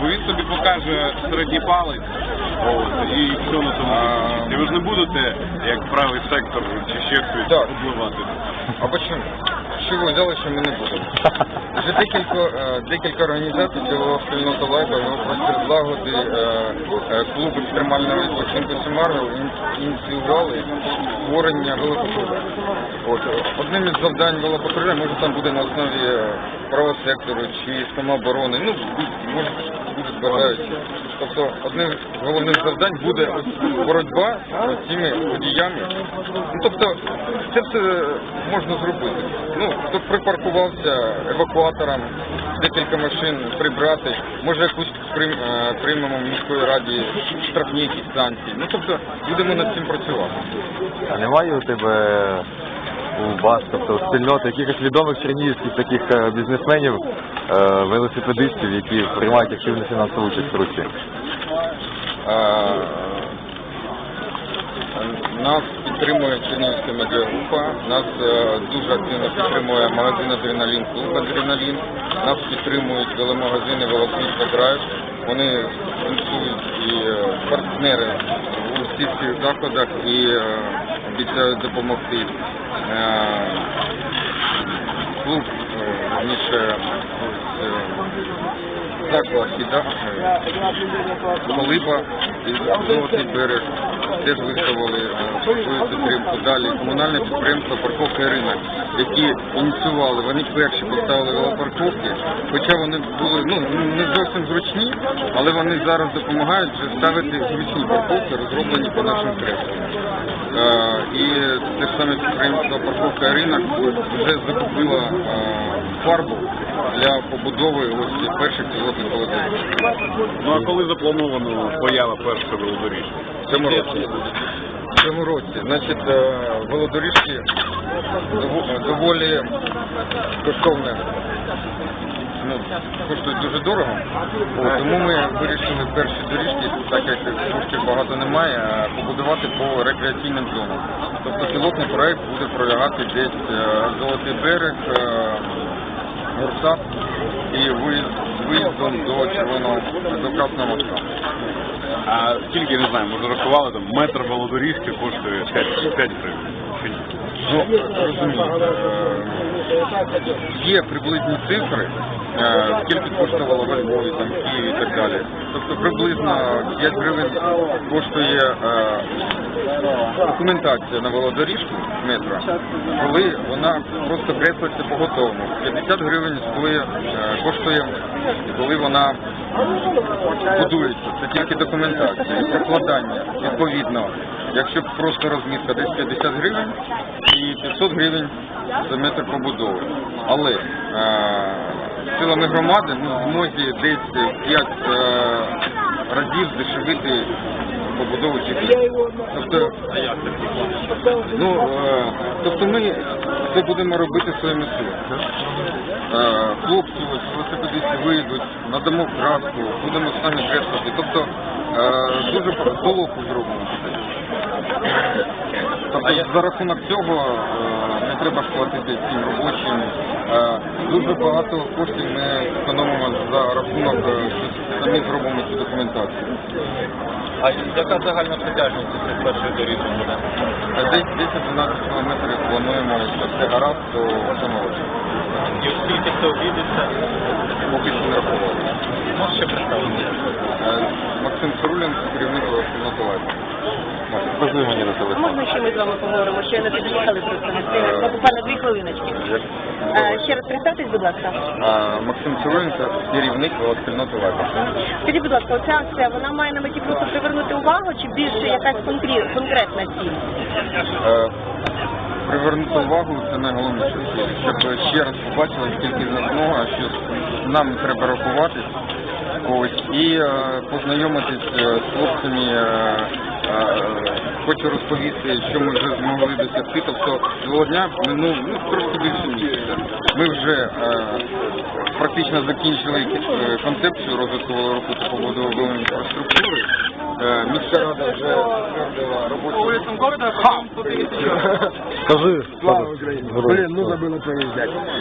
бо він тобі покаже середній палець, от, і все на тому закінчиться. І ви ж не будете, як правий сектор чи ще хтось, Так. впливати. А почему? З чого взяли, що ми не будемо? Вже декілька, е, декілька організацій цього спільнота його простір злагоди, е, е, клуб екстремального відпочинку Сімарго ініціювали створення велопатрулю. От, е, одним із завдань велопатруля, може там буде на основі е, правого сектору чи самооборони, ну, може будуть бажаючі. Тобто одним з головних завдань буде боротьба з цими водіями. Ну, тобто це все можна зробити. Ну, хто припаркувався евакуатором, декілька машин прибрати, може якусь е, приймемо в міської раді штрафні якісь санкції. Ну тобто будемо над цим працювати. А немає у тебе у вас, тобто спільноти якихось відомих чернігівських таких е, бізнесменів, е, велосипедистів, які приймають активну фінансову участь в русі? Нас підтримує Чернігівська медіагрупа, нас е, дуже активно підтримує магазин Адреналін, клуб Адреналін, нас підтримують веломагазини Велосвіт Драйв. Вони спонсують і партнери у всіх цих заходах і обіцяють допомогти. Е, Клуб, е, верніше, е, заклад «Фіда», е, Колиба і Золотий берег теж висловили е, свою підтримку. Далі комунальне підприємство парковка і ринок, які ініціювали, вони перші поставили велопарковки, хоча вони були ну не зовсім зручні, але вони зараз допомагають вже ставити зручні парковки, розроблені по нашим креслам. Е, саме підприємство парковка ринок вже закупило е, фарбу для побудови ось перших пілотних холодильників. Ну а коли заплановано поява першого велодоріжки? В цьому році. В цьому році. Значить, е, велодоріжки доволі коштовне. Ну, коштують дуже дорого. Тому ми вирішили перші доріжки, так як коштів багато немає, е, побудувати по рекреаційним зонам. Тобто пілотний проект буде пролягати десь е, Золотий берег, е, Гурсап і виїзд, з виїздом до Червоного до Красного моста. А скільки, не знаю, може рахували, там метр велодоріжки коштує 5, 5 гривень. Ну, розумію. Є приблизні цифри, е, скільки коштувало Львові, там, в Києві і так далі. Тобто приблизно 5 гривень коштує документація на велодоріжку метра, коли вона просто креслиться по готовому. 50 гривень стоїть, е, коштує, коли вона будується. Це тільки документація, прокладання. Відповідно, якщо просто розмітка десь 50 гривень і 500 гривень за метр побудови. Але е, силами громади в змозі десь 5 е, разів здешевити побудову цих. Тобто, ну, е, тобто ми це будемо робити своїми силами. Е, Хлопці, ось, велосипедисти вийдуть, надамо краску, будемо самі креслити. Тобто е, дуже толоку зробимо. Тобто за рахунок цього не треба ж платити всім робочим. Дуже багато коштів ми економимо за рахунок, е, що самі зробимо цю документацію. А яка загальна протяжність цих перших доріг буде? Е, Десь 10-12 кілометрів плануємо, якщо все гаразд, то в цьому. І скільки це обійдеться? Поки що не рахували. Можеш ще представити? Е, Максим Цирулін, керівник спільноти лайфу. Мені на А можна ще ми з вами поговоримо? Ще не під'їхали просто буквально дві хвилиночки. Ще раз представтесь, будь ласка. А, Максим Цирулін керівник спільноти лайфу. Скажіть, будь ласка, оця акція, вона має на меті просто привернути увагу чи більше якась конкрет- конкретна ціль? Е, Привернути увагу це найголовніше, щоб ще раз побачили тільки з одного, що нам треба рахуватись. Ось і е, познайомитись е, з хлопцями. Е, е, хочу розповісти, що ми вже змогли досягти. Тобто цього дня ну, ну трошки більше місяця. Ми вже е, практично закінчили е, концепцію розвитку велоруху та побудови інфраструктури. Е, міська рада вже затвердила робочу Скажи, Слава Україні! Блин, ну забили проезжать.